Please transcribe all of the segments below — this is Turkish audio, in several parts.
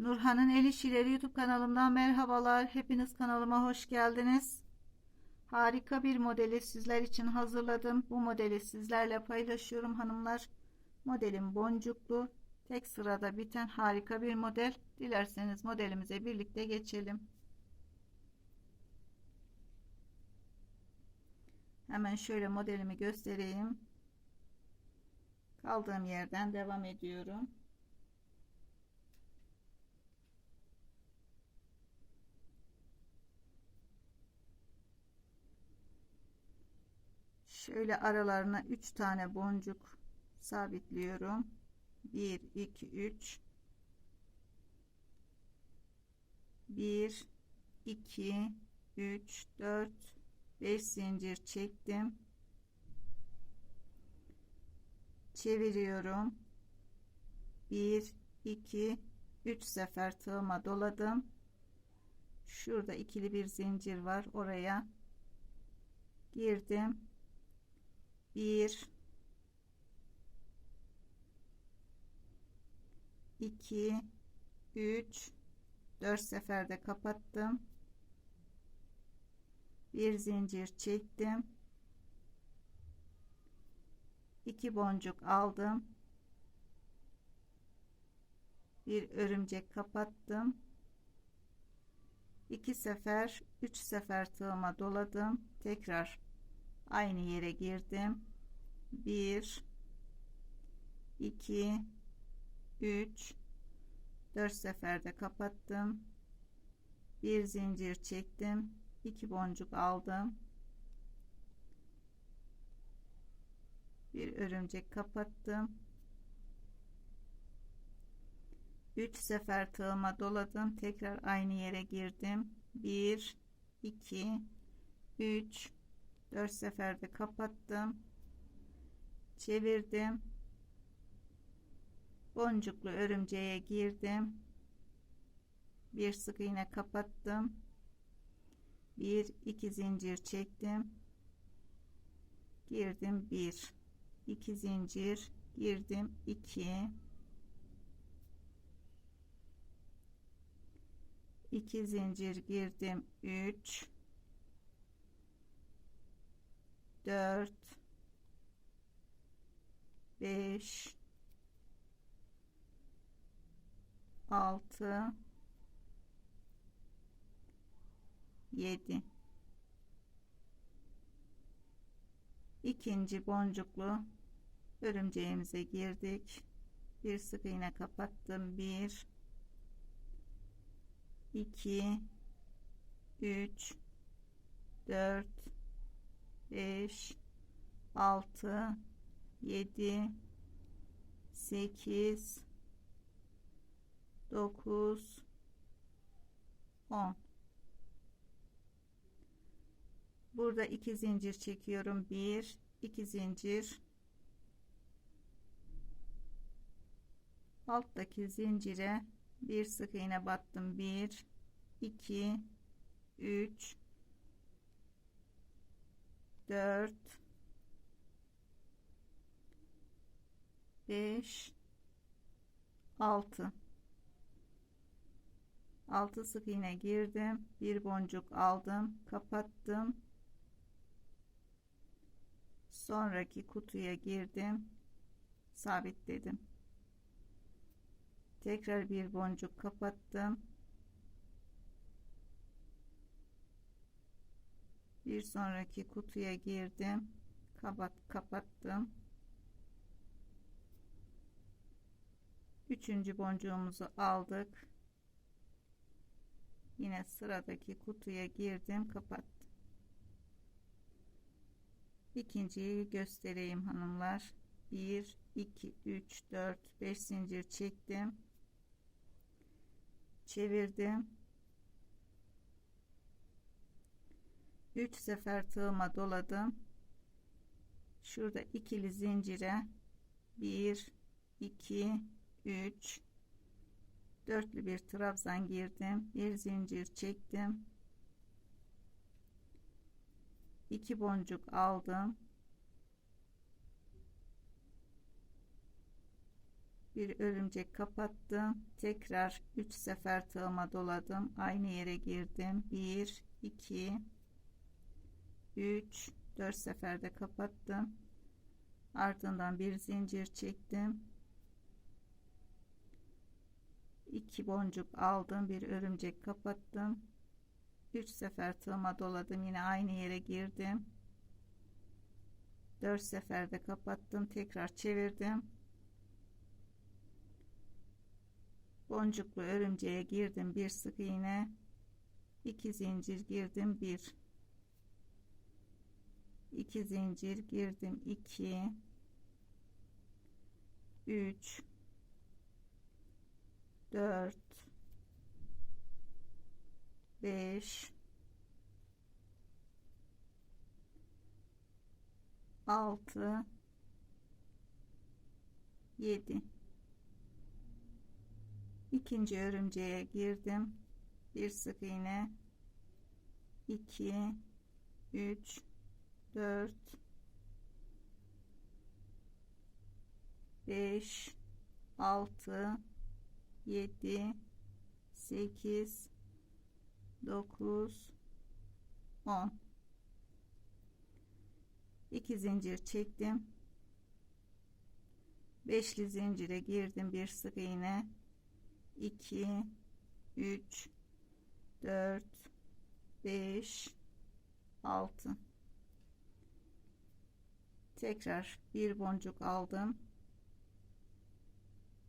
Nurhan'ın El İşileri YouTube kanalımdan merhabalar. Hepiniz kanalıma hoş geldiniz. Harika bir modeli sizler için hazırladım. Bu modeli sizlerle paylaşıyorum hanımlar. Modelim boncuklu. Tek sırada biten harika bir model. Dilerseniz modelimize birlikte geçelim. Hemen şöyle modelimi göstereyim. Kaldığım yerden devam ediyorum. Şöyle aralarına 3 tane boncuk sabitliyorum. 1 2 3 1 2 3 4 5 zincir çektim. Çeviriyorum. 1 2 3 sefer tığıma doladım. Şurada ikili bir zincir var. Oraya girdim 1 2 3 4 seferde kapattım. Bir zincir çektim. 2 boncuk aldım. Bir örümcek kapattım. 2 sefer 3 sefer tığıma doladım. Tekrar aynı yere girdim. 1 2 3 4 seferde kapattım. Bir zincir çektim. 2 boncuk aldım. Bir örümcek kapattım. 3 sefer tığıma doladım. Tekrar aynı yere girdim. 1 2 3 4 seferde kapattım. Çevirdim. Boncuklu örümceğe girdim. Bir sık iğne kapattım. Bir iki zincir çektim. Girdim bir. İki zincir. Girdim iki. İki zincir girdim. Üç 4 5 6 7 ikinci boncuklu örümceğimize girdik. Bir sık iğne kapattım. 1 2 3 4 5 6 7 8 9 10 burada iki zincir çekiyorum. 1 2 zincir. Alttaki zincire bir sık iğne battım. 1 2 3 4 5 6 6 sık iğne girdim bir boncuk aldım kapattım. Sonraki kutuya girdim sabitledim. Tekrar bir boncuk kapattım bir sonraki kutuya girdim. Kapat kapattım. Üçüncü boncuğumuzu aldık. Yine sıradaki kutuya girdim kapattım. İkinciyi göstereyim hanımlar. 1 2 3 4 5 zincir çektim. Çevirdim 3 sefer tığıma doladım. Şurada ikili zincire. 1 2 3 dörtlü bir trabzan girdim. Bir zincir çektim. 2 boncuk aldım. Bir örümcek kapattım. Tekrar 3 sefer tığıma doladım. Aynı yere girdim. 1 2 3 4 seferde kapattım. Ardından bir zincir çektim. 2 boncuk aldım bir örümcek kapattım. 3 sefer tığıma doladım yine aynı yere girdim. 4 seferde kapattım tekrar çevirdim. Boncuklu örümceğe girdim bir sık iğne. 2 zincir girdim 1 2 zincir girdim. 2 3 4 5 6 7 ikinci örümceğe girdim. Bir sık iğne. 2 3 4 5 6 7 8 9 10 2 zincir çektim. Beşli zincire girdim bir sık iğne. 2 3 4 5 6 tekrar bir boncuk aldım.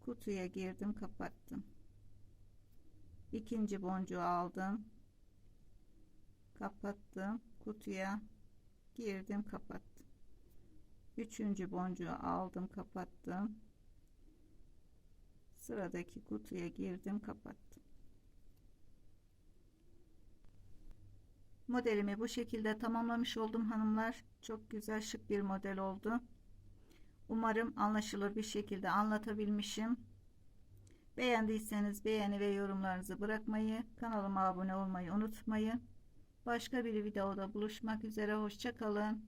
Kutuya girdim kapattım. İkinci boncuğu aldım. Kapattım kutuya girdim kapattım. Üçüncü boncuğu aldım kapattım. Sıradaki kutuya girdim kapattım modelimi bu şekilde tamamlamış oldum hanımlar. Çok güzel şık bir model oldu. Umarım anlaşılır bir şekilde anlatabilmişim. Beğendiyseniz beğeni ve yorumlarınızı bırakmayı kanalıma abone olmayı unutmayın. Başka bir videoda buluşmak üzere hoşçakalın